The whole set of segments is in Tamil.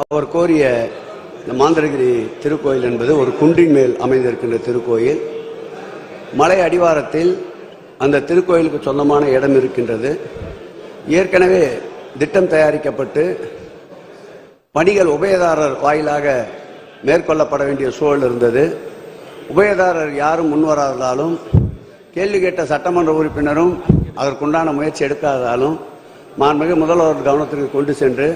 அவர் கோரிய இந்த மாந்திரகிரி திருக்கோயில் என்பது ஒரு குன்றின் மேல் அமைந்திருக்கின்ற திருக்கோயில். மலை அடிவாரத்தில் அந்த திருக்கோயிலுக்கு சொந்தமான இடம் இருக்கின்றது. ஏற்கனவே திட்டம் தயாரிக்கப்பட்டு பணிகள் உபயதாரர் வாயிலாக மேற்கொள்ளப்பட வேண்டிய சூழல் இருந்தது. உபயதாரர் யாரும் முன்வராததாலும் கேள்வி கேட்ட சட்டமன்ற உறுப்பினரும் அதற்குண்டான முயற்சி எடுக்காததாலும் மாண்புமிகு முதல்வர் கவனத்திற்கு கொண்டு சென்று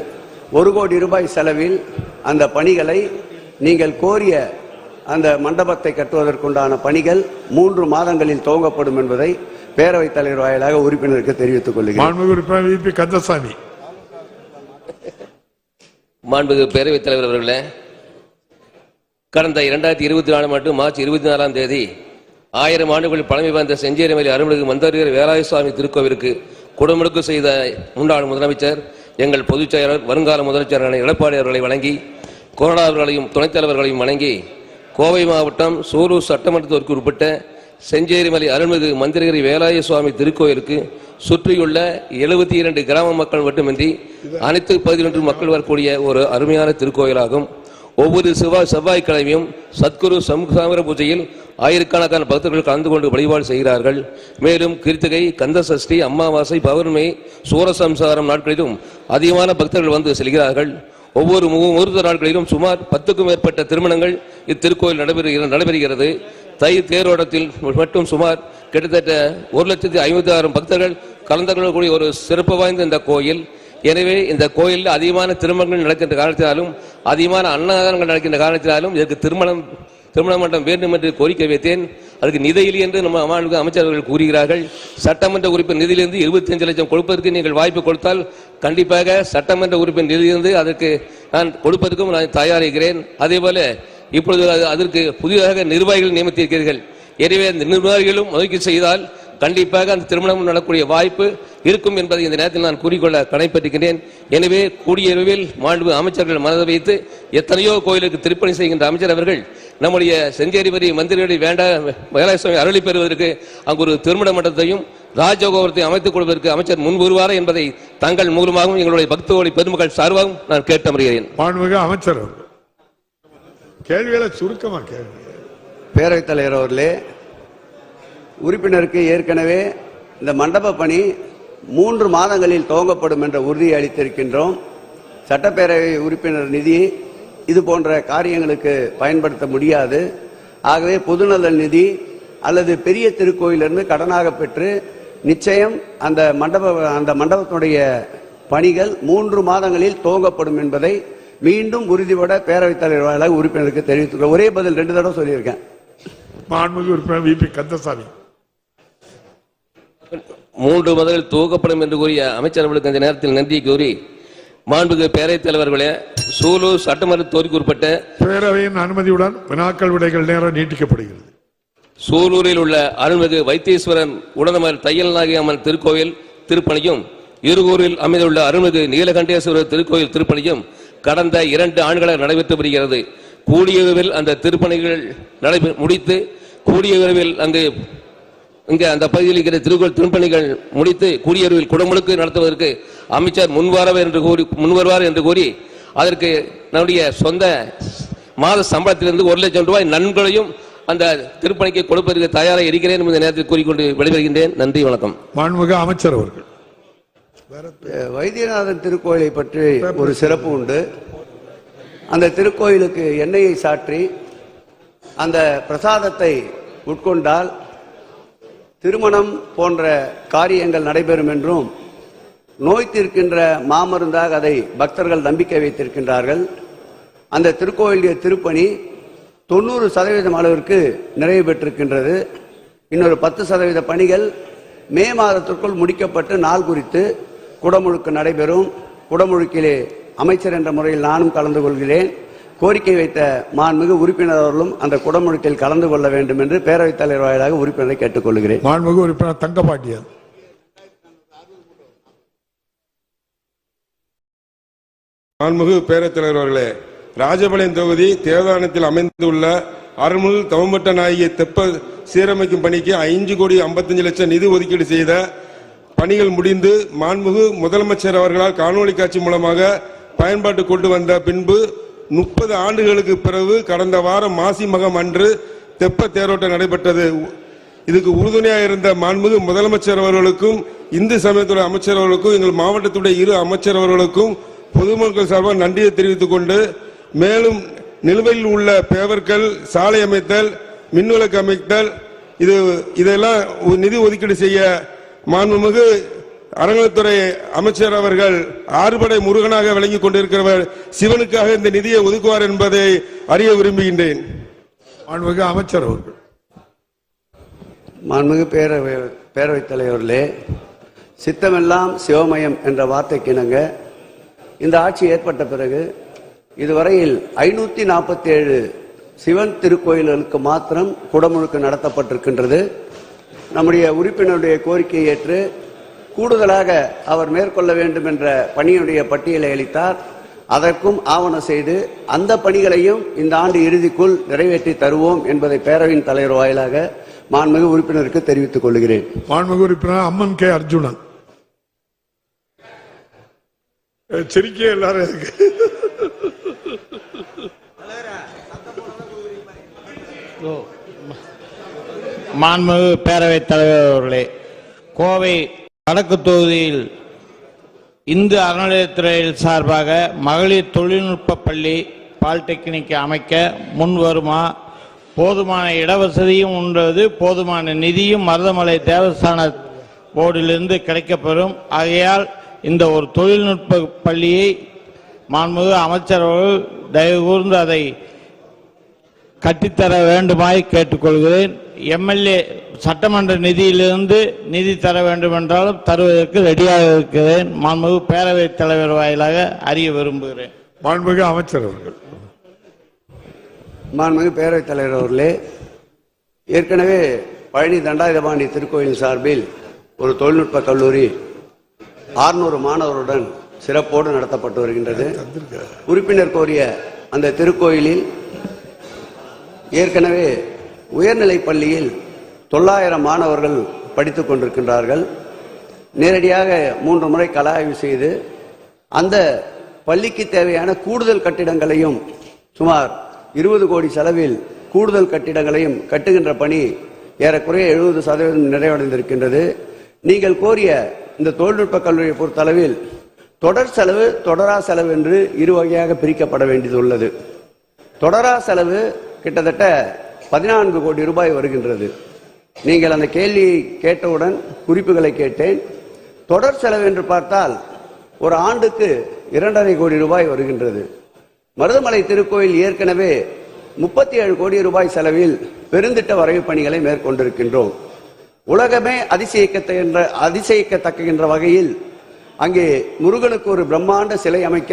ஒரு கோடி ரூபாய் செலவில் அந்த பணிகளை நீங்கள் கோரிய அந்த மண்டபத்தை கட்டுவதற்குண்டான பணிகள் மூன்று மாதங்களில் துவங்கப்படும் என்பதை பேரவைத் தலைவர் வாயிலாக உறுப்பினருக்கு தெரிவித்துக் கொள்கிறேன். கந்தசாமி. மாண்புமிகு பேரவைத் தலைவர் அவர்களே கடந்த இரண்டாயிரத்தி இருபத்தி நாலு மற்றும் மார்ச் இருபத்தி நாலாம் தேதி ஆயிரம் ஆண்டுகள் பழமை வாய்ந்த செஞ்சேரிமலை அருள்மிகு மந்தரிகர் வேலாய சுவாமி திருக்கோவிலுக்கு குடமுழுக்கு செய்த முன்னாள் முதலமைச்சர் எங்கள் பொதுச் செயலர் வருங்கால முதலமைச்சரான எடப்பாடி அவர்களை வழங்கி கொரோனா அவர்களையும் துணைத் தலைவர்களையும் வணங்கி கோவை மாவட்டம் சூலூர் சட்டமன்றத்திற்கு உட்பட்ட செஞ்சேரிமலை அருள்மிகு மந்திரகிரி வேலாய சுவாமி திருக்கோயிலுக்கு சுற்றியுள்ள எழுபத்தி இரண்டு கிராம மக்கள் மட்டுமின்றி அனைத்து பதினொன்று மக்கள் வரக்கூடிய ஒரு அருமையான திருக்கோயிலாகும். ஒவ்வொரு செவ்வாய் செவ்வாய்க்கிழமையும் சத்குரு சமுகாமர பூஜையில் ஆயிரக்கணக்கான பக்தர்கள் கலந்து கொண்டு வழிபாடு செய்கிறார்கள். மேலும் கிருத்திகை கந்த சஷ்டி அமாவாசை பௌர்ணமி சூரசம்சாரம் நாட்களிலும் அதிகமான பக்தர்கள் வந்து செல்கிறார்கள். ஒவ்வொரு முகூர்த்த நாட்களிலும் சுமார் பத்துக்கும் மேற்பட்ட திருமணங்கள் இத்திருக்கோயில் நடைபெறுகிறது நடைபெறுகிறது. தை தேரோட்டத்தில் மட்டும் சுமார் கிட்டத்தட்ட ஒரு லட்சத்தி ஐம்பத்தி ஆயிரம் பக்தர்கள் கலந்து கொள்ளக்கூடிய ஒரு சிறப்பு வாய்ந்த இந்த கோயில். எனவே இந்த கோயிலில் அதிகமான திருமணங்கள் நடக்கின்ற காரணத்தினாலும் அதிகமான அன்னதானங்கள் நடக்கின்ற காரணத்தினாலும் இதற்கு திருமணம் திருமண மன்றம் வேண்டும் என்று கோரிக்கை வைத்தேன். அதுக்கு நிதியில் என்று நம்ம மாண்புமிகு அமைச்சர்கள் கூறுகிறார்கள். சட்டமன்ற உறுப்பினர் நிதியிலிருந்து 25 லட்சம் கொடுப்பதற்கு நீங்கள் வாய்ப்பு கொடுத்தால் கண்டிப்பாக சட்டமன்ற உறுப்பினர் நிதியிலிருந்து அதற்கு நான் கொடுப்பதற்கும் நான் தயாரிக்கிறேன் அதே போல இப்பொழுது அது- அதற்கு புதிதாக நிர்வாகிகள் நியமித்திருக்கிறீர்கள். எனவே அந்த நிர்வாகிகளும் ஒதுக்கீடு செய்தால் கண்டிப்பாக அந்த திருமணம் நடக்கூடிய வாய்ப்பு இருக்கும் என்பதை இந்த நேரத்தில் நான் கூறிக்கொள்ள கடைப்பற்றிருக்கிறேன் எனவே கூடிய விரைவில் மாண்பு அமைச்சர்கள் மனதை வைத்து எத்தனையோ கோயிலுக்கு திருப்பணி செய்கின்ற அமைச்சர் அவர்கள் நம்முடைய செஞ்சேரிவரி மந்திரிகளை வேண்டாம் வேலாயுசாமி அருளி பெறுவதற்கு அங்கு ஒரு திருமண மண்டபத்தையும் ராஜகோபுரத்தை அமைத்துக் கொள்வதற்கு அமைச்சர் முன் வருவாரா என்பதை தங்கள் மூலமாகவும் எங்களுடைய பக்தோடி பெருமக்கள் சார்பாகவும் நான் கேட்டமறுகிறேன். மாண்புமிகு அமைச்சர் கேள்விகளை சுருக்கமா கேள்வி பேரவைத் தலைவர் அவர்களே உறுப்பினருக்கு ஏற்கனவே இந்த மண்டப பணி மூன்று மாதங்களில் துவங்கப்படும் என்ற உறுதியை அளித்திருக்கின்றோம். சட்டப்பேரவை உறுப்பினர் நிதி இது போன்ற காரியங்களுக்கு பயன்படுத்த முடியாது. ஆகவே பொதுநல நிதி அல்லது பெரிய திருக்கோயிலிருந்து கடனாக பெற்று நிச்சயம் அந்த மண்டப அந்த மண்டபத்தினுடைய பணிகள் மூன்று மாதங்களில் துவங்கப்படும் என்பதை மீண்டும் உறுதிபட பேரவைத் தலைவர் உறுப்பினருக்கு தெரிவித்துள்ளோம் ஒரே பதில் ரெண்டு தடவை சொல்லியிருக்கேன். மாண்புமிகு உறுப்பினர் வி. பி. கந்தசாமி. மூன்று முதலில் துவக்கப்படும் என்று கூறிய அமைச்சர்களுக்கு இந்த நேரத்தில் நன்றி கூறி மாண்புக்கு பேரவைத் தலைவர்களே சூலூர் சட்டமன்ற தொகுதிக்கு உட்பட்ட பேரவையின் அனுமதியுடன் வினாக்கள் விடைகள் நேரம் நீட்டிக்கப்படுகிறது. சூலூரில் உள்ள அருள்மிகு வைத்தீஸ்வரன் உடனமர் தையல் நாயகி அம்மன் திருக்கோயில் திருப்பணியும் இருகூரில் அமைந்துள்ள அருள்மிகு நீலகண்டேஸ்வரர் திருக்கோயில் திருப்பணியும் கடந்த இரண்டு ஆண்டுகளாக நடைபெற்று வருகிறது. கூடிய விரைவில் அந்த திருப்பணிகள் நடைபெ முடித்து கூடிய விரைவில் அங்கு இங்கே அந்த பகுதியில் இருக்கிற திருக்கோயில் திருப்பணிகள் முடித்து கூடிய விரைவில் குடமுழுக்கு நடத்துவதற்கு அமைச்சர் முன்வரவர் என்று கூறி முன்வருவார் என்று கூறி அதற்கு நம்முடைய சொந்த மாத சம்பளத்திலிருந்து ஒரு லட்சம் ரூபாய் நன்கொடையும் அந்த திருப்பணிக்கு கொடுப்பதற்கு தயாராக இருக்கிறேன் இந்த நேரத்தில் கூறிக்கொண்டு விடைபெறுகின்றேன். நன்றி வணக்கம். மாண்புமிகு அமைச்சர் அவர்கள். வைத்தியநாதன் திருக்கோயிலை பற்றி ஒரு சிறப்பு உண்டு. அந்த திருக்கோயிலுக்கு எண்ணெயை சாற்றி அந்த பிரசாதத்தை உட்கொண்டால் திருமணம் போன்ற காரியங்கள் நடைபெறும் என்றும் நோய் தீர்க்கின்ற மாமருந்தாக அதை பக்தர்கள் நம்பிக்கை வைத்திருக்கின்றார்கள். அந்த திருக்கோயிலுடைய திருப்பணி தொண்ணூறு சதவீதம் அளவிற்கு நிறைவு பெற்றிருக்கின்றது. இன்னொரு பத்து சதவீத பணிகள் மே மாதத்திற்குள் முடிக்கப்பட்டு நாள் குறித்து குடமுழுக்கு நடைபெறும். குடமுழுக்கிலே அமைச்சர் என்ற முறையில் நானும் கலந்து கொள்கிறேன். கோரிக்கை வைத்த மாண்புமிகு உறுப்பினர் அவர்களும் அந்த குடமுழுக்கில் கலந்து கொள்ள வேண்டும் என்று பேரவைத் தலைவர் வாயிலாக உறுப்பினரை கேட்டுக்கொள்கிறேன் மாண்புமிகு உறுப்பினர் தங்கபாண்டியன் மாண்புமிகு பேரவைத் தலைவர் அவர்களே ராஜபாளையம் தொகுதி தேவதானத்தில் அமைந்துள்ள அருள்மிகு தவம்பட்ட நாயகி தெப்ப சீரமைக்கும் பணிக்கு ஐந்து கோடி ஐம்பத்தஞ்சு லட்சம் நிதி ஒதுக்கீடு செய்த பணிகள் முடிந்து மாண்புமிகு முதலமைச்சர் அவர்களால் காணொலி காட்சி மூலமாக பயன்பாட்டு கொண்டு வந்த பின்பு முப்பது ஆண்டுகளுக்கு பிறகு கடந்த வாரம் மாசி மகம் அன்று தெப்ப தேரோட்டம் நடைபெற்றது. இதுக்கு உறுதுணையாக இருந்த மாண்புமிகு முதலமைச்சர் அவர்களுக்கும் இந்து சமயத்துறை அமைச்சர் அவர்களுக்கும் எங்கள் மாவட்டத்துடைய இரு அமைச்சர் அவர்களுக்கும் பொதுமக்கள் சார்பாக நன்றியை தெரிவித்துக் கொண்டு மேலும் நிலுவையில் உள்ள பேவர்கள் சாலை அமைத்தல் மின்விளக்கு அமைத்தல் இது இதெல்லாம் நிதி ஒதுக்கீடு செய்ய மாண்புமிகு அறநிலைத்துறை அமைச்சர் அவர்கள் ஆறுபடை முருகனாக விளங்கிக் கொண்டிருக்கிறவர் சிவனுக்காக இந்த நிதியை ஒதுக்குவார் என்பதை அறிய விரும்புகின்றேன். மாண்புமிகு அமைச்சர் அவர்கள். மாண்புமிகு பேரவை பேரவைத் தலைவர்களே சித்தமெல்லாம் சிவமயம் என்ற வார்த்தைக்கு இணங்க இந்த ஆட்சி ஏற்பட்ட பிறகு இதுவரையில் ஐநூத்தி நாற்பத்தி ஏழு சிவன் திருக்கோயில்களுக்கு மாத்திரம் குடமுழுக்கு நடத்தப்பட்டிருக்கின்றது. நம்முடைய உறுப்பினருடைய கோரிக்கையை ஏற்று கூடுதலாக அவர் மேற்கொள்ள வேண்டும் என்ற பணியுடைய பட்டியலை அளித்தார். அதற்கும் ஆவணம் செய்து அந்த பணிகளையும் இந்த ஆண்டு இறுதிக்குள் நிறைவேற்றி தருவோம் என்பதை பேரவையின் தலைவர் வாயிலாக மாண்புமிகு உறுப்பினருக்கு தெரிவித்துக் கொள்கிறேன். மாண்புமிகு உறுப்பினர் அம்மன் கே. அர்ஜுனன். சிரிக்க எல்லாரும் மாண்புமிகு பேரவைத் தலைவர் அவர்களே கோவை வடக்கு தொகுதியில் இந்து அறநிலையத்துறையில் சார்பாக மகளிர் தொழில்நுட்ப பள்ளி பாலிடெக்னிக் அமைக்க முன் வருமா? போதுமான இடவசதியும் உண்டது போதுமான நிதியும் மருதமலை தேவஸ்தான போர்டிலிருந்து கிடைக்கப்பெறும். ஆகையால் இந்த ஒரு தொழில்நுட்ப பள்ளியை மாண்புமிகு அமைச்சர் அவர்கள் தயவு கூர்ந்து அதை கட்டித்தர வேண்டுமாய் கேட்டுக்கொள்கிறேன். எம்எல்ஏ சட்டமன்ற நிதியிலிருந்து நிதி தர வேண்டும் என்றாலும் தருவதற்கு ரெடியாக இருக்கிறேன். மாண்புமிகு பேரவைத் தலைவர் வாயிலாக அறிய விரும்புகிறேன். மாண்புமிகு அமைச்சர் அவர்கள். மாண்புமிகு பேரவைத் தலைவர் அவர்களே ஏற்கனவே பழனி தண்டாயுதபாணி திருக்கோயில் சார்பில் ஒரு தொழில்நுட்ப கல்லூரி 600 மாணவருடன் சிறப்போடு நடத்தப்பட்டு வருகின்றது. உறுப்பினர் கோரிய அந்த திருக்கோயிலில் ஏற்கனவே உயர்நிலை பள்ளியில் தொள்ளாயிரம் மாணவர்கள் படித்து கொண்டிருக்கின்றார்கள். நேரடியாக மூன்று முறை கல ஆய்வு செய்து அந்த பள்ளிக்கு தேவையான கூடுதல் கட்டிடங்களையும் சுமார் இருபது கோடி செலவில் கூடுதல் கட்டிடங்களையும் கட்டுகின்ற பணி ஏறக்குறைய எழுபது சதவீதம் நிறைவடைந்திருக்கின்றது. நீங்கள் கோரிய இந்த தொழில்நுட்ப கல்லூரியை பொறுத்தளவில் தொடர் செலவு தொடரா செலவு என்று இரு வகையாக பிரிக்கப்பட வேண்டியது உள்ளது. தொடரா செலவு கிட்டத்தட்ட பதினான்கு கோடி ரூபாய் வருகின்றது. நீங்கள் அந்த கேள்வியை கேட்டவுடன் குறிப்புகளை கேட்டேன். தொடர் செலவு என்று பார்த்தால் ஒரு ஆண்டுக்கு இரண்டரை கோடி ரூபாய் வருகின்றது. மருதமலை திருக்கோயில் ஏற்கனவே முப்பத்தி ஏழு கோடி ரூபாய் செலவில் பெருந்திட்ட வரைவு பணிகளை மேற்கொண்டிருக்கின்றோம். உலகமே அதிசயிக்கத்த என்ற வகையில் அங்கே முருகனுக்கு ஒரு பிரம்மாண்ட சிலை அமைக்க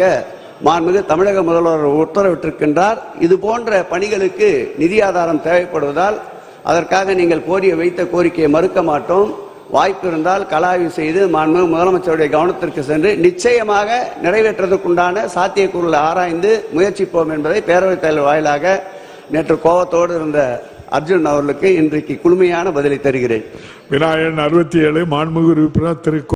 மாண்புமிகு தமிழக முதல்வர் உத்தரவிட்டிருக்கின்றார். இது போன்ற பணிகளுக்கு நிதி ஆதாரம் தேவைப்படுவதால் அதற்காக நீங்கள் கோரிய வைத்த கோரிக்கையை மறுக்க மாட்டோம். வாய்ப்பு இருந்தால் கலாய்வு செய்து மாண்புமிகு முதலமைச்சருடைய கவனத்திற்கு சென்று நிச்சயமாக நிறைவேற்றுவதற்குண்டான சாத்தியக்கூறுகளை ஆராய்ந்து முயற்சிப்போம் என்பதை பேரவைத் தலைவர் வாயிலாக நேற்று கோபத்தோடு இருந்த அர்ஜுன் அவர்களுக்கு இன்றைக்கு குழுமையான பதிலை தருகிறேன். விநாயகன் அறுபத்தி ஏழு மாண்புமிகு உறுப்பினர் திரு